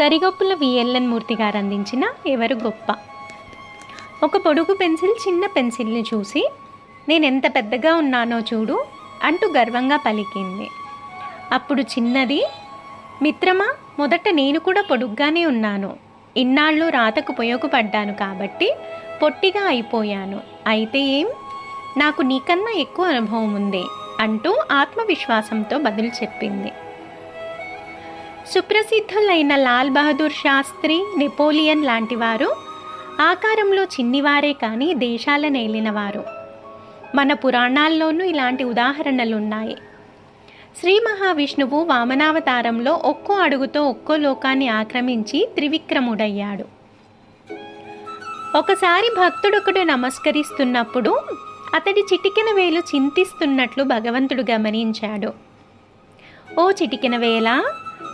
Tarigoppula VLN మూర్తి గారు అందించిన ఎవరు గొప్ప? ఒక పొడుగు పెన్సిల్ చిన్న పెన్సిల్ని చూసి నేను ఎంత పెద్దగా ఉన్నానో చూడు అంటూ గర్వంగా పలికింది. అప్పుడు చిన్నది మిత్రమా మొదట నేను కూడా పొడుగ్గానే ఉన్నాను. ఇన్నాళ్ళు రాతకు ఉపయోగపడ్డాను కాబట్టి పొట్టిగా అయిపోయాను. అయితే ఏం? నాకు నీకన్నా ఎక్కువ అనుభవం ఉంది అంటూ ఆత్మవిశ్వాసంతో బదులు చెప్పింది. సుప్రసిద్ధులైన లాల్ బహదూర్ శాస్త్రి నెపోలియన్ లాంటివారు ఆకారంలో చిన్నివారే కానీ దేశాలను ఏలినవారు మన పురాణాల్లోనూ ఇలాంటి ఉదాహరణలు ఉన్నాయి శ్రీ మహావిష్ణువు వామనావతారంలో ఒక్కో అడుగుతో ఒక్కో లోకాన్ని ఆక్రమించి త్రివిక్రముడయ్యాడు. ఒకసారి భక్తుడొకడు నమస్కరిస్తున్నప్పుడు అతడి చిటికెన వేలు చింతిస్తున్నట్లు భగవంతుడు గమనించాడు. ఓ చిటికెన వేలా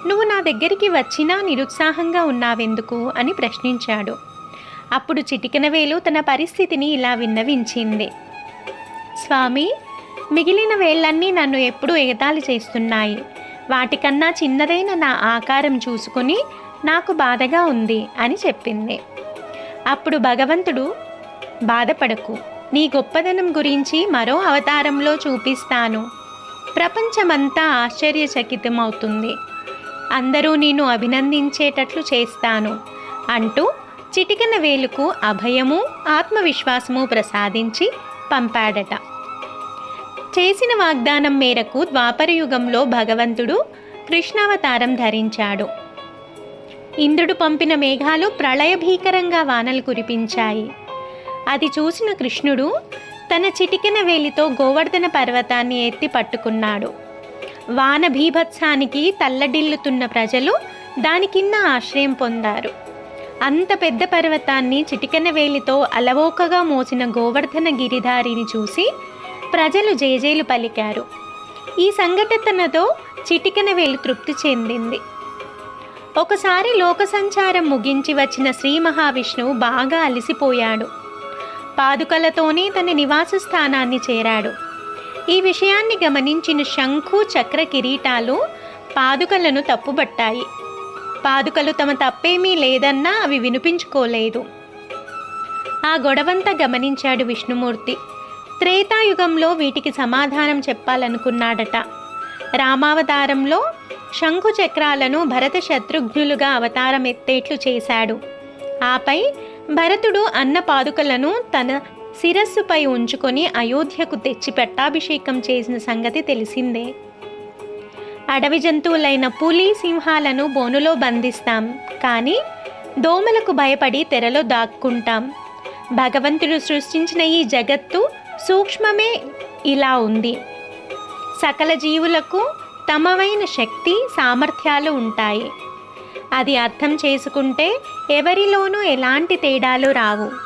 నువ్వు నా దగ్గరికి వచ్చినా నిరుత్సాహంగా ఉన్నావెందుకు? అని ప్రశ్నించాడు. అప్పుడు చిటికెన వేలు తన పరిస్థితిని ఇలా విన్నవించింది. స్వామి మిగిలిన వేళ్ళన్నీ నన్ను ఎప్పుడూ ఎగతాళి చేస్తున్నాయి. వాటికన్నా చిన్నదైన నా ఆకారం చూసుకుని నాకు బాధగా ఉంది అని చెప్పింది. అప్పుడు భగవంతుడు బాధపడకు. నీ గొప్పదనం గురించి మరో అవతారంలో చూపిస్తాను. ప్రపంచమంతా ఆశ్చర్యచకితమవుతుంది. అందరూ నేను అభినందించేటట్లు చేస్తాను అంటూ చిటికెన వేలుకు అభయము ఆత్మవిశ్వాసము ప్రసాదించి పంపాడట. చేసిన వాగ్దానం మేరకు ద్వాపరయుగంలో భగవంతుడు కృష్ణావతారం ధరించాడు. ఇంద్రుడు పంపిన మేఘాలు ప్రళయభీకరంగా వానలు కురిపించాయి. అది చూసిన కృష్ణుడు తన చిటికిన వేలితో గోవర్ధన పర్వతాన్ని ఎత్తి పట్టుకున్నాడు. వాన భీభత్సానికి తల్లడిల్లుతున్న ప్రజలు దాని కింద ఆశ్రయం పొందారు. అంత పెద్ద పర్వతాన్ని చిటికెన వేలితో అలవోకగా మోసిన గోవర్ధన గిరిధారిని చూసి ప్రజలు జేజేలు పలికారు. ఈ సంఘటనతో చిటికెన వేలు తృప్తి చెందింది. ఒకసారి లోక సంచారం ముగించి వచ్చిన శ్రీ మహావిష్ణువు బాగా అలసిపోయాడు. పాదుకలతోనే తన నివాస స్థానాన్ని చేరాడు. ఈ విషయాన్ని గమనించిన శంఖు చక్ర కిరీటాలు పాదుకలను తప్పుబట్టాయి. పాదుకలు తమ తప్పేమీ లేదన్నా అవి వినిపించుకోలేదు. ఆ గొడవంతా గమనించాడు విష్ణుమూర్తి. త్రేతాయుగంలో వీటికి సమాధానం చెప్పాలనుకున్నాడట. రామావతారంలో శంఖు చక్రాలను భరత శత్రుఘ్నులుగా అవతారం ఎత్తేట్లు చేశాడు. ఆపై భరతుడు అన్న పాదుకలను తన శిరస్సుపై ఉంచుకొని అయోధ్యకు తెచ్చి పట్టాభిషేకం చేసిన సంగతి తెలిసిందే. అడవి జంతువులైన పులి సింహాలను బోనులో బంధిస్తాం. కానీ దోమలకు భయపడి తెరలో దాక్కుంటాం. భగవంతుడు సృష్టించిన ఈ జగత్తు సూక్ష్మమే ఇలా ఉంది. సకల జీవులకు తమవైన శక్తి సామర్థ్యాలు ఉంటాయి. అది అర్థం చేసుకుంటే ఎవరిలోనూ ఎలాంటి తేడాలు రావు.